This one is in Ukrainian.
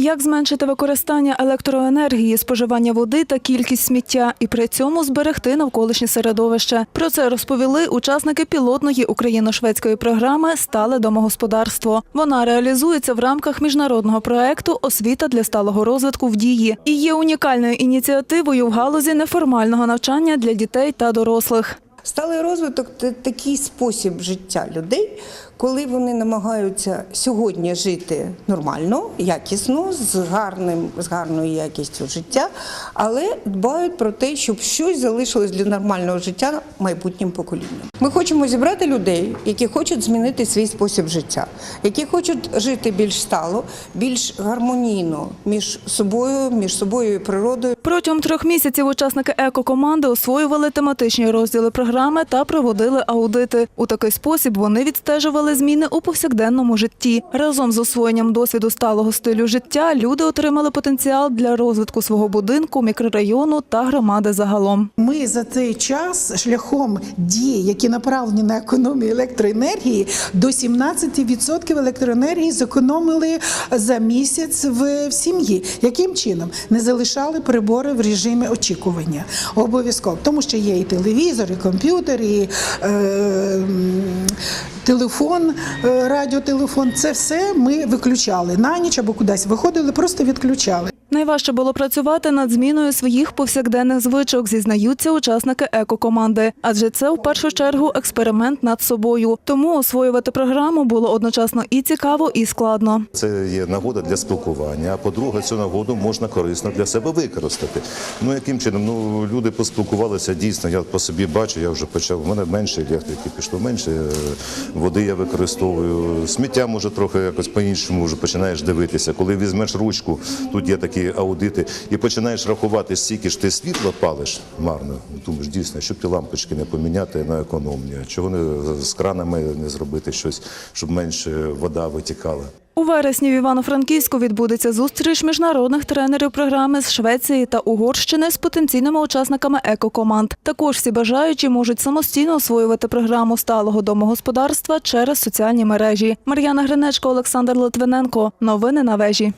Як зменшити використання електроенергії, споживання води та кількість сміття і при цьому зберегти навколишнє середовище? Про це розповіли учасники пілотної україно-шведської програми Стале домогосподарство. Вона реалізується в рамках міжнародного проекту Освіта для сталого розвитку в дії і є унікальною ініціативою в галузі неформального навчання для дітей та дорослих. Сталий розвиток це такий спосіб життя людей, коли вони намагаються сьогодні жити нормально, якісно, з гарним, з гарною якістю життя, але дбають про те, щоб щось залишилось для нормального життя майбутнім поколінням. Ми хочемо зібрати людей, які хочуть змінити свій спосіб життя, які хочуть жити більш стало, більш гармонійно між собою, між собою і природою. Протягом трьох місяців учасники екокоманди освоювали тематичні розділи програми та проводили аудити. У такий спосіб вони відстежували зміни у повсякденному житті. Разом з освоєнням досвіду сталого стилю життя люди отримали потенціал для розвитку свого будинку, мікрорайону та громади загалом. Ми за цей час шляхом дій, які направлені на економію електроенергії, до 17% електроенергії зекономили за місяць в сім'ї. Яким чином не залишали прибори в режимі очікування? Обов'язково, тому що є і телевізор, і комп'ютер, і е, телефон, е, радіотелефон. Це все ми виключали на ніч або кудись виходили, просто відключали. Найважче було працювати над зміною своїх повсякденних звичок, зізнаються учасники екокоманди. Адже це в першу чергу експеримент над собою. Тому освоювати програму було одночасно і цікаво, і складно. Це є нагода для спілкування. А по-друге, цю нагоду можна корисно для себе використати. Ну яким чином? Ну люди поспілкувалися дійсно. Я по собі бачу, я вже почав. У мене менше електрики пішло, менше е, води я використовую. Сміття може трохи якось по-іншому вже починаєш дивитися. Коли візьмеш ручку, тут є такі аудити, і починаєш рахувати, скільки ж ти світла палиш марно. Думаєш, дійсно, щоб ті лампочки не поміняти на економні, чого не з кранами не зробити щось, щоб менше вода витікала. У вересні в Івано-Франківську відбудеться зустріч міжнародних тренерів програми з Швеції та Угорщини з потенційними учасниками екокоманд. Також всі бажаючі можуть самостійно освоювати програму сталого домогосподарства через соціальні мережі. Мар'яна Гринечко, Олександр Литвиненко. Новини на вежі.